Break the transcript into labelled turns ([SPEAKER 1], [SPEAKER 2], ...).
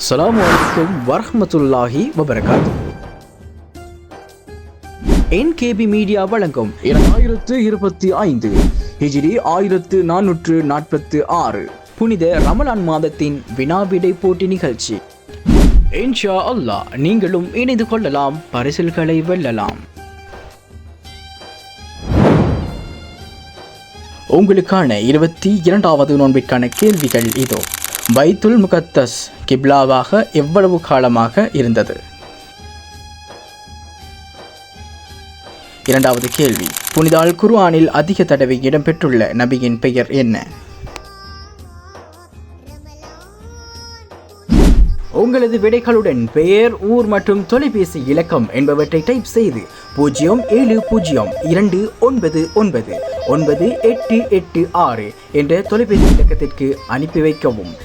[SPEAKER 1] அஸ்லாம் வலைக்கம் வரமத்துல்லாஹி வபரகாத் என்கேபி மீடியா வழங்கும் இரண்டாயிரத்து இருபத்தி ஐந்து ஹிஜிரி ஆயிரத்து நானூற்று நாற்பத்து ஆறு புனித ரமலான் மாதத்தின் வினாவிடை போட்டி நிகழ்ச்சி. இன்ஷா அல்லாஹ் நீங்களும் இணைந்து கொள்ளலாம் பரிசில்களை வெல்லலாம். உங்களுக்கான இருபத்தி இரண்டாவது நோன்பிற்கான கேள்விகள் இதோ. பைத்துல் முகத்தஸ் கிப்லாவாக எவ்வளவு காலமாக இருந்தது? இரண்டாவது கேள்வி. புனிதால் குர்ஆனில் அதிக தடவை இடம்பெற்றுள்ள நபியின் பெயர் என்ன? உங்களது விடைகளுடன் பெயர் ஊர் மற்றும் தொலைபேசி இலக்கம் என்பவற்றை டைப் செய்து பூஜ்ஜியம் ஏழு பூஜ்ஜியம் இரண்டு ஒன்பது ஒன்பது ஒன்பது எட்டு எட்டு ஆறு என்ற தொலைபேசி இலக்கத்திற்கு அனுப்பி வைக்கவும்.